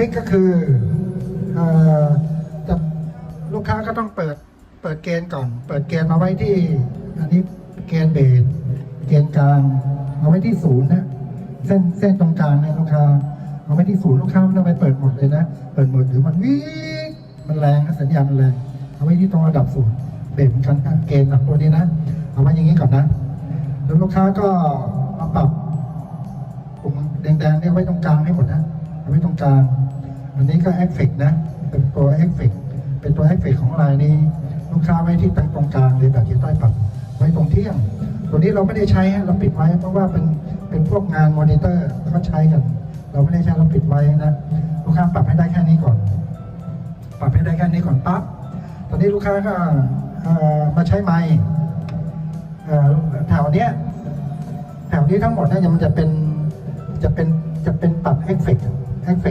มิกก็คืออจะลูกค้าก็ต้องเปิดเปิดเกณฑ์ก่อน เปิดเกณฑ์มาไว้ที่ อันนี้เกณฑ์เบสเกณฑ์กลางเอาไว้ที่ศูนย์นะเส้นเส้นตรงกลางเนี่ยลูกค้าเอาไว้ที่ศูนย์ลูกค้าไม่ต้องไปเปิดหมดเลยนะเปิดหมดหรือมันวิ่งมันแรงสัญญาณมันแรงเอาไว้ที่ตรงระดับศูนย์เบสเหมือนกันเกณฑ์หลักตัวนี้นะเอาไว้อย่างนี้ก่อนนะแล้วลูกค้าก็มาปรับปุ่มแดงๆเนี่ยไว้ตรงกลางให้หมดนะเอาไว้ตรงกลาง อันนี้ก็เอฟเฟกนะ เป็นตัวเอฟเฟกเป็นตัวเอฟเฟกของลายนี้ ลูกค้าไว้ที่ตรงกลางเลยแบบที่ใต้ปรับไว้ตรงเที่ยง ตัวนี้เราไม่ได้ใช้เราปิดไว้เพราะว่าเป็นเป็นพวกงานมอนิเตอร์เขาใช้กัน เราไม่ได้ใช้เราปิดไว้นะลูกค้าปรับให้ได้แค่นี้ก่อน ปรับให้ได้แค่นี้ก่อนปั๊บตอนนี้ลูกค้าก็มาใช้ไมค์เอ่แถวเนี้ยแถวนี้ทั้งหมดเนี่ยมันจะเป็นจะเป็นจะเป็นปรับเอฟเฟกต์เอฟเฟก